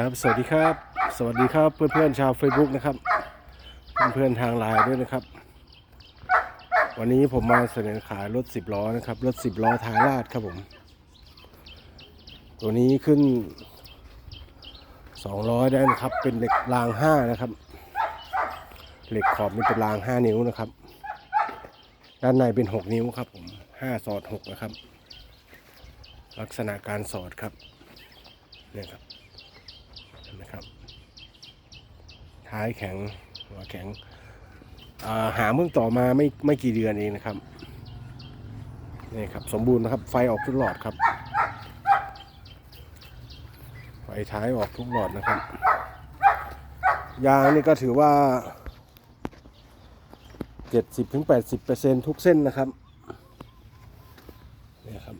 ครับ สวัสดีครับ สวัสดีครับเพื่อนๆชาว Facebook นะครับ เพื่อนๆทางไลน์ด้วยนะครับ วันนี้ผมมาเสนอขายรถ10ล้อนะครับ รถ10ล้อทาราดครับผม ตัวนี้ขึ้น200ได้นะครับ เป็นเหล็กราง5นะครับ เหล็กขอบนี่เป็นราง5นิ้วนะครับ ด้านในเป็น6นิ้วครับผม5สอด6นะครับ ลักษณะการสอดครับเนี่ยครับ นไหมครับท้ายแข็งหัวแข็งาหาเมื่อต่อมาไม่ไม่กี่เดือนเองนะครับนี่ครับสมบูรณ์นะครับ ไฟออกทุกหลอดครับไฟท้ายออกทุกหลอดนะครับ ยางนี่ก็ถือว่า 70-80%ทุกเส้นนะครับนี่ครับ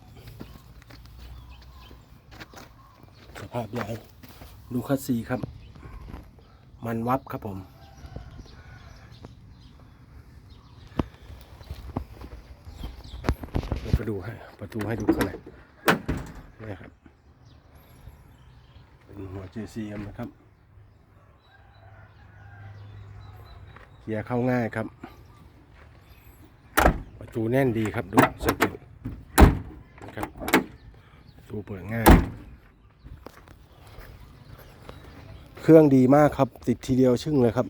สภาพยาง ดูคัสซีครับ มันวับครับผมเดี๋ยวไปดูให้ประตูให้ดูข้างในนี่ครับ เป็นหัว JCM นะครับเกียร์เข้าง่ายครับ ประตูแน่นดีครับ ดูสกิลนะครับประตูเปิดง่าย เครื่องดีมากครับ ติดทีเดียวชึ่งเลยครับ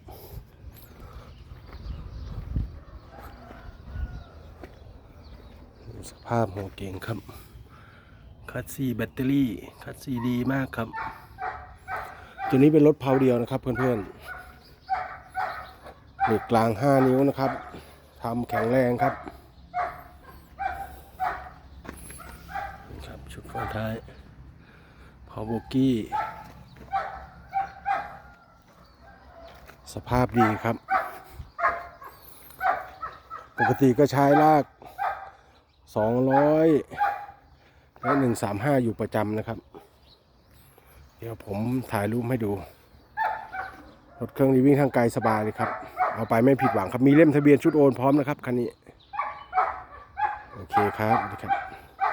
สภาพหัวเก่งครับ คัสซีแบตเตอรี่ คัสซีดีมากครับ ตัวนี้เป็นรถเพาเดียวนะครับเพื่อนๆเหล็กกลาง 5 นิ้วนะครับทำแข็งแรงครับครับชุดฟอนท้ายพาวโบกี้ สภาพดีครับ ปกติก็ใช้ลาก 200 และ 135 อยู่ประจำนะครับ เดี๋ยวผมถ่ายรูปให้ดู รถเครื่องนี้วิ่งทางไกลสบายเลยครับ เอาไปไม่ผิดหวังครับ มีเล่มทะเบียนชุดโอนพร้อมนะครับคันนี้ โอเคครับดีครับ